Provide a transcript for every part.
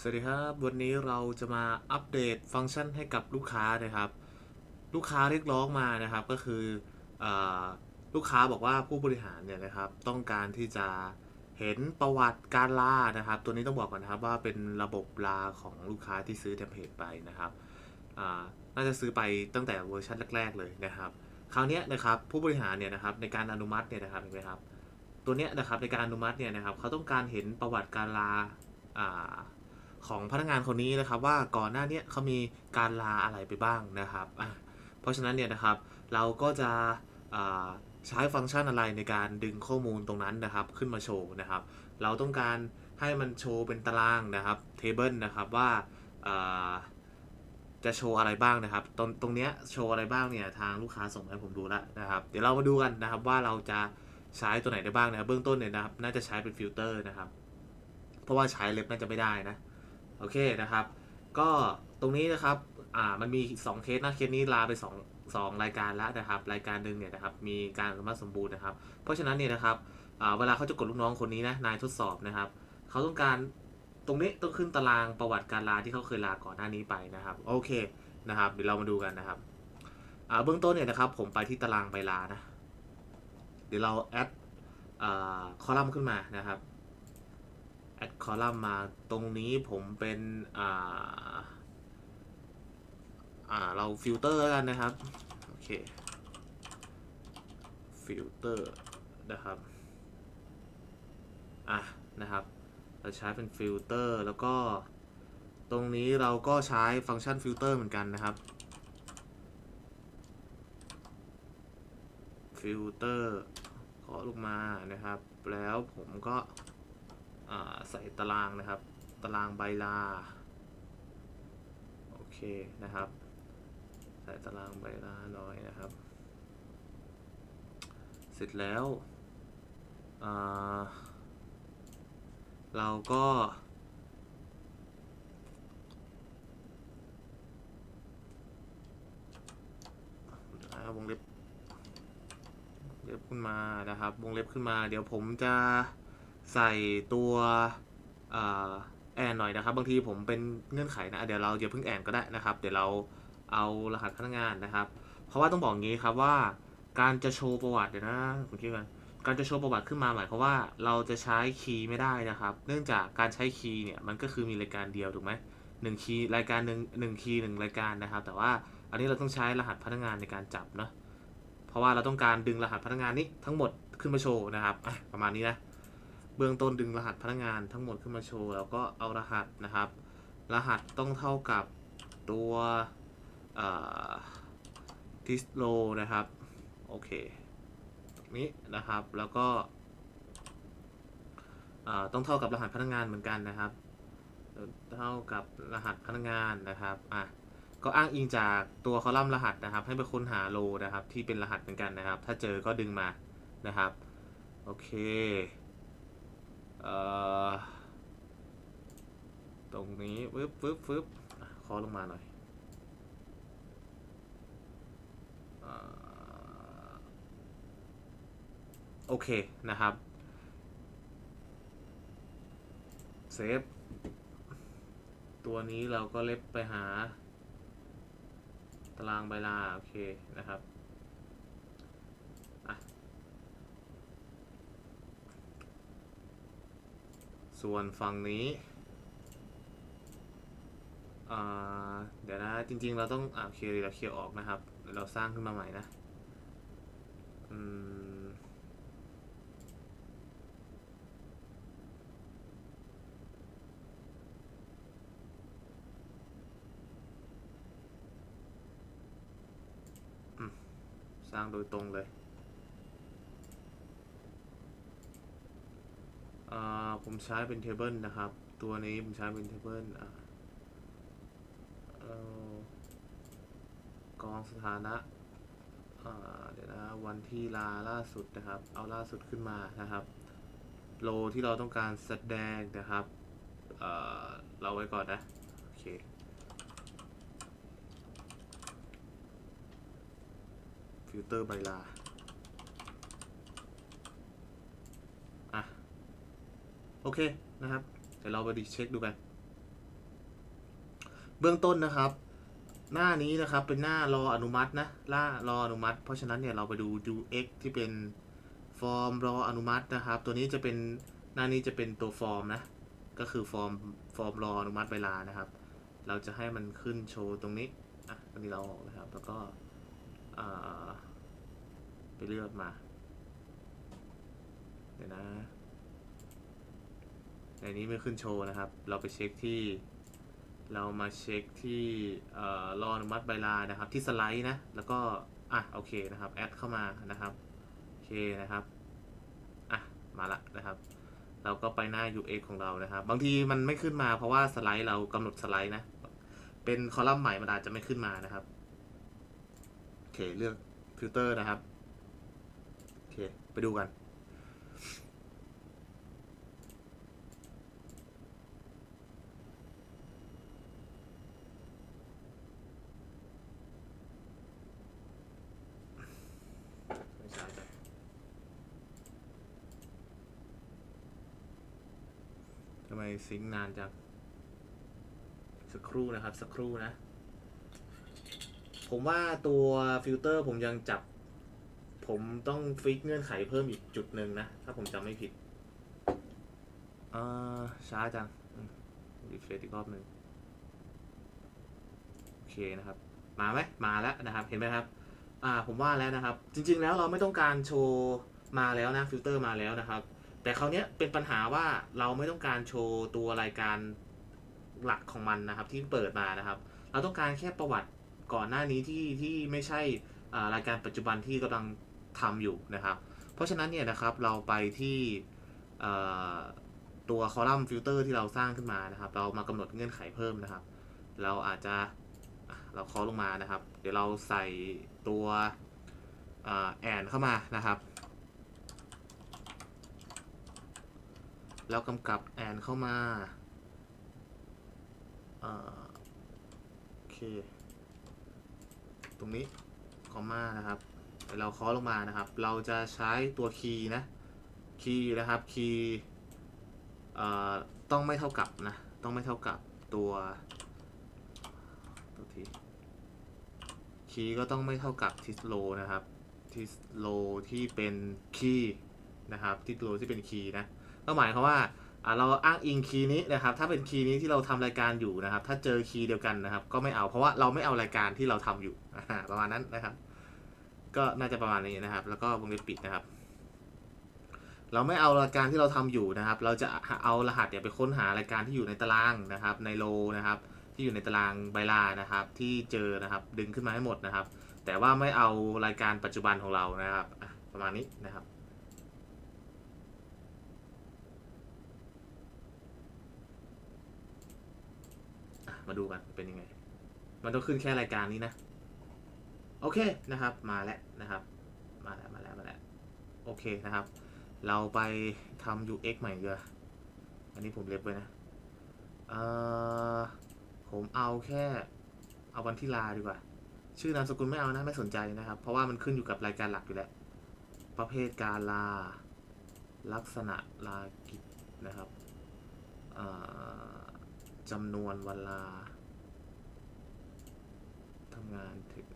สวัสดีครับวันนี้เราจะมาอัปเดตฟังก์ชันให้กับลูกค้านะครับ ลูกค้าเรียกร้องมานะครับก็คืออลูกค้าบอกว่าผู้บริหารเนี่ยนะครับ ต้องการที่จะเห็นประวัติการลานะครับ ตัวนี้ต้องบอกก่อนนะครับว่าเป็นระบบลาของลูกค้าที่ซื้อเทมเพลตไปนะครับน่าจะซื้อไปตั้งแต่เวอร์ชันแรก ๆ เลยนะครับ คราวนี้นะครับผู้บริหารเนี่ยนะครับในการอนุมัติเนี่ยนะครับเห็นไหมครับตัวเนี้ยนะครับในการอนุมัติเนี่ยนะครับเขาต้องการเห็นประวัติการลาอ่า ของพนักงานคนนี้นะครับ ว่าก่อนหน้าเนี้ยเขามีการลาอะไรไปบ้างนะครับอะเพราะฉะนั้นเนี่ยนะครับเราก็จะใช้ฟังก์ชันอะไรในการดึงข้อมูลตรงนั้นนะครับ ขึ้นมาโชว์นะครับ เราต้องการให้มันโชว์เป็นตารางนะครับเทเบิลนะครับว่าอ่าจะโชว์อะไรบ้างนะครับ ตรงตรงเนี้ยโชว์อะไรบ้างเนี่ยทางลูกค้าส่งมาให้ผมดูแล้วนะครับ เดี๋ยวเรามาดูกันนะครับว่าเราจะใช้ตัวไหนได้บ้างนะครับ เบื้องต้นเนี่ยนะครับ น่าจะใช้เป็นฟิลเตอร์นะครับ เพราะว่าใช้เล็บน่าจะไม่ได้นะ โอเคนะครับ ก็ตรงนี้นะครับอ่ามันมี 2 เคสนะเคสนี้ลาไป2 2รายการแล้วนะครับ รายการหนึ่งเนี่ยนะครับมีการอนุมัติสมบูรณ์นะครับ เพราะฉะนั้นเนี่ยนะครับอ่าเวลาเขาจะกดลูกน้องคนนี้นะนายทดสอบนะครับเขาต้องการตรงนี้ต้องขึ้นตารางประวัติการลาที่เขาเคยลาก่อนหน้านี้ไปนะครับโอเคนะครับเดี๋ยวเรามาดูกันนะครับอ่าเบื้องต้นเนี่ยนะครับผมไปที่ตารางใบลานะเดี๋ยวเราแอดอ่าคอลัมน์ขึ้นมานะครับ แอดคอลัมน์มาตรงนี้ผมเป็นอ่าอ่าเราฟิลเตอร์กันนะครับ โอเคฟิลเตอร์นะครับ อะนะครับ เราใช้เป็นฟิลเตอร์แล้วก็ตรงนี้เราก็ใช้ฟังก์ชันฟิลเตอร์เหมือนกันนะครับฟิลเตอร์ขอลงมานะครับ แล้วผมก็ ใส่ตารางนะครับ ตารางใบลา โอเคนะครับ ใส่ตารางใบลาหน่อยนะครับ เสร็จแล้ว เราก็วงเล็บ เล็บขึ้นมานะครับ วงเล็บขึ้นมา เดี๋ยวผมจะ ใส่ตัวอแอนหน่อยนะครับ บางทีผมเป็นเงื่อนไขนะ เดี๋ยวเราอย่าเพิ่งแอนก็ได้นะครับ เดี๋ยวเราเอารหัสพนักงานนะครับ เพราะว่าต้องบอกงี้ครับว่าการจะโชว์ประวัติเดี๋ยวนะผมคิดกันการจะโชว์ประวัติขึ้นมาหมายความว่าเราจะใช้คีย์ไม่ได้นะครับ เนื่องจากการใช้คีย์เนี่ยมันก็คือมีรายการเดียวถูกไหมหนึ่งคีย์รายการหนึ่งหนึ่งคีย์หนึ่งรายการนะครับ แต่ว่าอันนี้เราต้องใช้รหัสพนักงานในการจับเนาะเพราะว่าเราต้องการดึงรหัสพนักงานนี้ทั้งหมดขึ้นมาโชว์นะครับประมาณนี้นะ เบื้องต้นดึงรหัสพนักงานทั้งหมดขึ้นมาโชว์แล้วก็เอารหัสนะครับ รหัสต้องเท่ากับตัวทิสโลนะครับ โอเคนี้นะครับแล้วก็ต้องเท่ากับรหัสพนักงานเหมือนกันนะครับ เท่ากับรหัสพนักงานนะครับอะก็อ้างอิงจากตัวคอลัมน์รหัสนะครับ ให้ไปค้นหาโลนะครับที่เป็นรหัสเหมือนกันนะครับ ถ้าเจอก็ดึงมานะครับ โอเค ตรงนี้ฟึบฟึบฟึบคอลงมาหน่อยอโอเคนะครับ เซฟ ตัวนี้เราก็เล็บไปหา ตารางใบลา โอเคนะครับ ส่วนฝั่งนี้เดี๋ยวนะ จริง ๆ เราต้องอ่าเคลียร์เราเคลียร์ออกนะครับ เราสร้างขึ้นมาใหม่นะอืมสร้างโดยตรงเลย อ่า ผมใช้เป็นเทเบิลนะครับ ตัวนี้ผมใช้เป็นเทเบิลอ่ากองสถานะเดี๋ยวนะวันที่ลาล่าสุดนะครับ เอาล่าสุดขึ้นมานะครับ โลที่เราต้องการแสดงนะครับเเราไว้ก่อนนะโอเคฟิลเตอร์ใบลา อะ โอเคนะครับเดี๋ยวเราไปดีเช็คดูกัน เบื้องต้นนะครับ หน้านี้นะครับเป็นหน้ารออนุมัตินะล่ารออนุมัติ เพราะฉะนั้นเนี่ยเราไปดู UX ที่เป็นฟอร์มรออนุมัตินะครับ ตัวนี้จะเป็นหน้านี้จะเป็นตัวฟอร์มนะ ก็คือฟอร์มฟอร์มรออนุมัติเวลานะครับ เราจะให้มันขึ้นโชว์ตรงนี้อะตรงนี้เราออกนะครับ แล้วก็ไปเลือกมา เดี๋ยวนะ ในนี้ไม่ขึ้นโชว์นะครับ เราไปเช็คที่ เรามาเช็คที่เอ่อรออนุมัติใบลานะครับ ที่สไลด์นะ แล้วก็อะโอเคนะครับแอดเข้ามานะครับโอเคนะครับอะมาละนะครับเราก็ไปหน้า UX ของเรานะครับ บางทีมันไม่ขึ้นมาเพราะว่าสไลด์เรากำหนดสไลด์นะ เป็นคอลัมน์ใหม่มันอาจจะไม่ขึ้นมานะครับโอเคเลือกฟิลเตอร์นะครับโอเคไปดูกัน ไม่ใช่จ้ะทำไม ซิงค์นานจังสักครู่นะครับ สักครู่นะ ผมว่าตัวฟิลเตอร์ผมยังจับ ผมต้องฟิกเงื่อนไขเพิ่มอีกจุดหนึ่งนะ ถ้าผมจำไม่ผิดเออช้าจังรีเฟรชอีกรอบหนึ่งโอเคนะครับ มาไหมมาแล้วนะครับ เห็นไหมครับ อ่าผมว่าแล้วนะครับ จริง ๆ แล้วเราไม่ต้องการโชว์มาแล้วนะฟิลเตอร์มาแล้วนะครับ แต่คราวเนี้ยเป็นปัญหาว่าเราไม่ต้องการโชว์ตัวรายการหลักของมันนะครับ ที่เปิดมานะครับ เราต้องการแค่ประวัติก่อนหน้านี้ที่ที่ไม่ใช่อ่ารายการปัจจุบันที่กำลังทำอยู่นะครับ เพราะฉะนั้นเนี่ยนะครับเราไปที่อ่อตัวคอลัมน์ฟิลเตอร์ที่เราสร้างขึ้นมานะครับ เรามากำหนดเงื่อนไขเพิ่มนะครับ เราอาจจะเราเคอลงมานะครับ เดี๋ยวเราใส่ตัวแอนเข้ามานะครับ เรากำกับแอนเข้ามาโอเค ตรงนี้คอมมานะครับเราเคอลงมานะครับ เราจะใช้ตัวคีย์นะ คีย์นะครับ คีย์ต้องไม่เท่ากับนะ ต้องไม่เท่ากับตัวตัวทีคีย์ก็ต้องไม่เท่ากับทิสโลนะครับทิสโลที่เป็นคีย์นะครับทิสโลที่เป็นคีย์นะ ก็หมายความว่าเราอ้างอิงคีย์นี้นะครับ ถ้าเป็นคีย์นี้ที่เราทำรายการอยู่นะครับ ถ้าเจอคีย์เดียวกันนะครับ ก็ไม่เอาเพราะว่าเราไม่เอารายการที่เราทำอยู่ประมาณนั้นนะครับ ก็น่าจะประมาณนี้นะครับ แล้วก็วงเล็บปิดนะครับ เราไม่เอารายการที่เราทำอยู่นะครับ เราจะเอารหัสเนี่ยไปค้นหารายการที่อยู่ในตารางนะครับ ในโลนะครับ ที่อยู่ในตารางใบลานะครับ ที่เจอนะครับ ดึงขึ้นมาให้หมดนะครับ แต่ว่าไม่เอารายการปัจจุบันของเรานะครับ ประมาณนี้นะครับ มาดูกันเป็นยังไง มันต้องขึ้นแค่รายการนี้นะ โอเคนะครับ มาแล้วนะครับ มาแล้วมาแล้วมาแล้วโอเคนะครับ เราไปทำ UX ใหม่ดีกว่าอันนี้ผมเล็บไว้นะเอ่อผมเอาแค่ เอาวันที่ลาดีกว่า ชื่อนามสกุลไม่เอานะ ไม่สนใจนะครับ เพราะว่ามันขึ้นอยู่กับรายการหลักอยู่แล้ว ประเภทการลา ลักษณะลากิจนะครับเอ่อ จำนวนเวลาทำงานถึง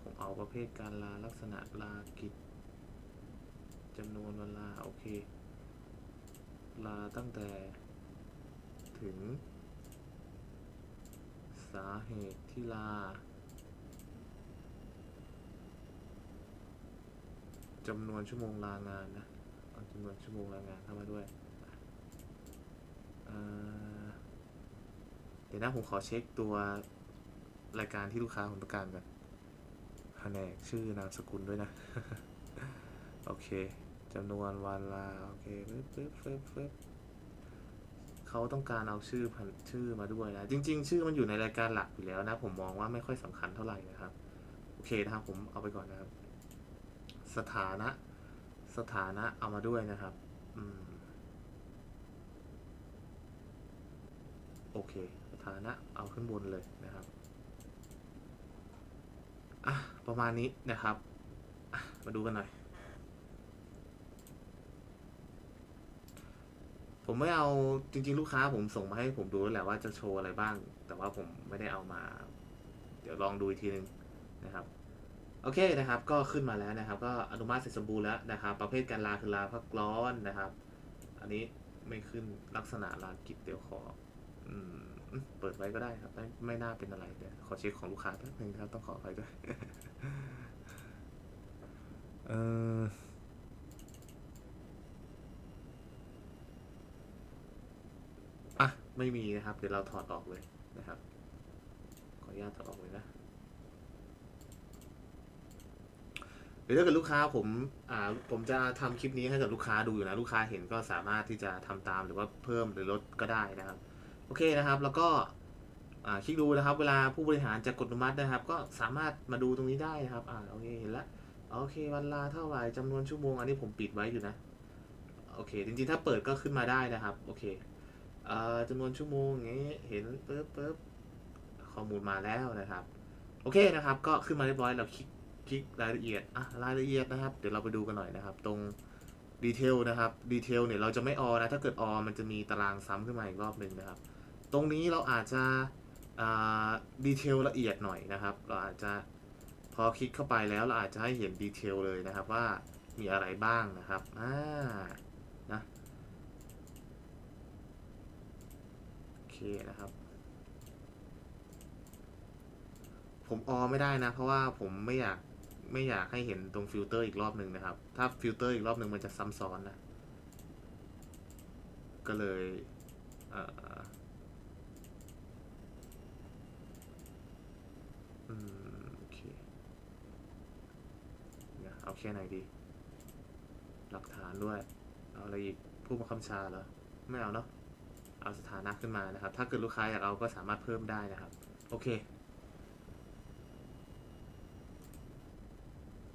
ผมเอาประเภทการลาลักษณะลากิจจำนวนเวลา โอเค ลาตั้งแต่ถึง สาเหตุที่ลาจำนวนชั่วโมงลางานนะ เอาจำนวนชั่วโมงลางานเข้ามาด้วยอ่อเดี๋ยวนะผมขอเช็คตัวรายการที่ลูกค้าผมต้องการก่อนแผนกชื่อนามสกุลด้วยนะ โอเคจำนวนวันลาโอเคปึ๊บปึ๊บปึ๊บปึ๊บเขาต้องการเอาชื่อพันชื่อมาด้วยนะ จริง ๆ ชื่อมันอยู่ในรายการหลักอยู่แล้วนะ ผมมองว่าไม่ค่อยสำคัญเท่าไหร่นะครับ โอเคนะครับผมเอาไปก่อนนะครับ สถานะสถานะเอามาด้วยนะครับ อืม โอเค ถานะเอาขึ้นบนเลยนะครับอะประมาณนี้นะครับมาดูกันหน่อย ผมไม่เอาจริง ๆ ลูกค้าผมส่งมาให้ผมดูแล้วแหละว่าจะโชว์อะไรบ้าง แต่ว่าผมไม่ได้เอามา เดี๋ยวลองดูอีกทีนึงนะครับโอเคนะครับ ก็ขึ้นมาแล้วนะครับ ก็อนุมัติเสร็จสมบูรณ์แล้วนะครับ ประเภทการลาคือลาพักร้อนนะครับ อันนี้ไม่ขึ้นลักษณะลากิจเดี๋ยวขอ อืม เปิดไว้ก็ได้ครับ ไม่ไม่น่าเป็นอะไรเดี๋ยวขอเช็คของลูกค้าแป๊บนึงครับ ต้องขออภัยด้วย เอออะ ไม่มีนะครับ เดี๋ยวเราถอดออกเลยนะครับ ขออนุญาตถอดออกเลยนะเดี๋ยวถ้าเกิดลูกค้าผม อ่า ผมจะทำคลิปนี้ให้กับลูกค้าดูอยู่นะ ลูกค้าเห็นก็สามารถที่จะทำตามหรือว่าเพิ่มหรือลดก็ได้นะครับ โอเคนะครับ แล้วก็คลิกดูนะครับ เวลาผู้บริหารจะกดอนุมัตินะครับ ก็สามารถมาดูตรงนี้ได้นะครับอ่าโอเคเห็นล้วโอเควันลาเท่าไหร่จำนวนชั่วโมงอันนี้ผมปิดไว้อยู่นะโอเค จริงๆ ถ้าเปิดก็ขึ้นมาได้นะครับ โอเคเอ่อจำนวนชั่วโมงอย่างงี้เห็นปึ๊บปึ๊บข้อมูลมาแล้วนะครับ โอเคนะครับ ก็ขึ้นมาเรียบร้อยเราคลิกคลิกรายละเอียดอะรายละเอียดนะครับ เดี๋ยวเราไปดูกันหน่อยนะครับ ตรงดีเทลนะครับดีเทลเนี่ยเราจะไม่ออนะ ถ้าเกิดออมันจะมีตารางซ้ำขึ้นมาอีกรอบหนึ่งนะครับ ตรงนี้เราอาจจะดีเทลละเอียดหน่อยนะครับ เราอาจจะพอคลิกเข้าไปแล้วเราอาจจะให้เห็นดีเทลเลยนะครับว่ามีอะไรบ้างนะครับอ่านะโอเคนะครับ ผมออไม่ได้นะ เพราะว่าผมไม่อยากไม่อยากให้เห็นตรงฟิลเตอร์อีกรอบหนึ่งนะครับ ถ้าฟิลเตอร์อีกรอบหนึ่งมันจะซ้ำซ้อนนะ ก็เลยเอืมโอเคเนี่ยเอาแค่ไหนดี หลักฐานด้วย เอาอะไรอีกผู้บังคับบัญชาเหรอ ไม่เอาเนาะ เอาสถานะขึ้นมานะครับ ถ้าเกิดลูกค้าอยากเอาก็สามารถเพิ่มได้นะครับ โอเค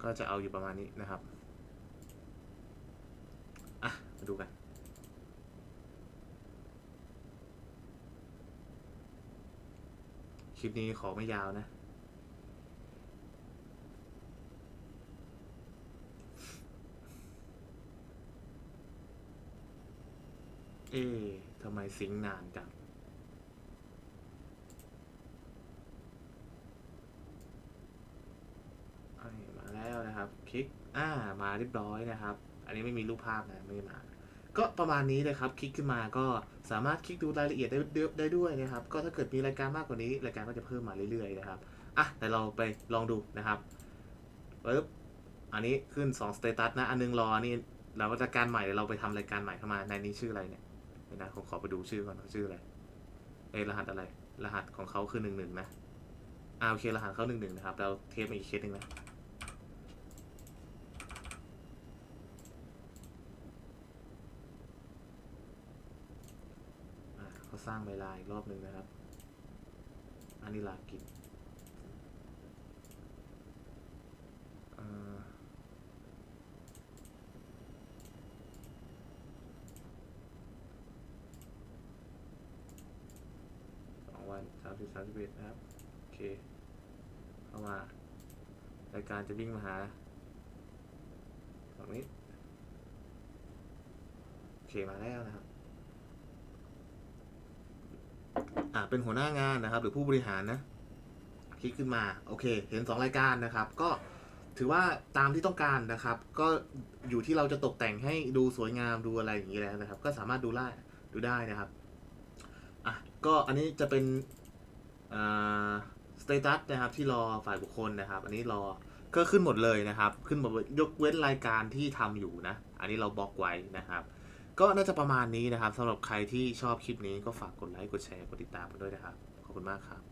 ก็จะเอาอยู่ประมาณนี้นะครับอะมาดูกันคลิปนี้ขอไม่ยาวนะ อ๊ทำไมซิงค์นานจัง มาแล้วนะครับ คลิก อ่า มาเรียบร้อยนะครับ อันนี้ไม่มีรูปภาพนะไม่ได้มา ก็ประมาณนี้เลยครับ คลิกขึ้นมาก็สามารถคลิกดูรายละเอียดได้ได้ได้ด้วยนะครับ ก็ถ้าเกิดมีรายการมากกว่านี้ รายการก็จะเพิ่มมาเรื่อยๆนะครับ อะ แต่เราไปลองดูนะครับปึ๊บ อันนี้ขึ้น2 status นะ อันนึงรอ นี่เราก็จะการใหม่เดี๋ยวเราไปทำรายการใหม่เข้ามา ในนี้ชื่ออะไรเนี่ย นะผมขอไปดูชื่อก่อนว่าชื่ออะไรเอรหัสอะไร รหัสของเขาคือหนึ่งหนึ่งนะอ่าโอเครหัสเขาหนึ่งหนึ่งนะครับเราเทปมาอีกเคสหนึ่งนะเขาสร้างเวลาอีกรอบหนึ่งนะครับ อันนี้ลากิจอ่อส องสามสิบสามสิบเอ็ดนะครับ โอเค เข้ามารายการจะวิ่งมาหาตรงนี้ โอเคมาแล้วนะครับอ่าเป็นหัวหน้างานนะครับ หรือผู้บริหารนะ คลิกขึ้นมา โอเค เห็น 2 รายการนะครับ ก็ถือว่าตามที่ต้องการนะครับ ก็อยู่ที่เราจะตกแต่งให้ดูสวยงามดูอะไรอย่างนี้แล้วนะครับ ก็สามารถดูได้ดูได้นะครับอะก็อันนี้จะเป็น สเตตัสนะครับที่รอฝ่ายบุคคลนะครับ อันนี้รอก็ขึ้นหมดเลยนะครับ ขึ้นหมดยกเว้นรายการที่ทำอยู่นะ อันนี้เราบล็อกไว้นะครับ ก็น่าจะประมาณนี้นะครับสำหรับใครที่ชอบคลิปนี้ก็ฝากกดไลค์กดแชร์กดติดตามกันด้วยนะครับ ขอบคุณมากครับ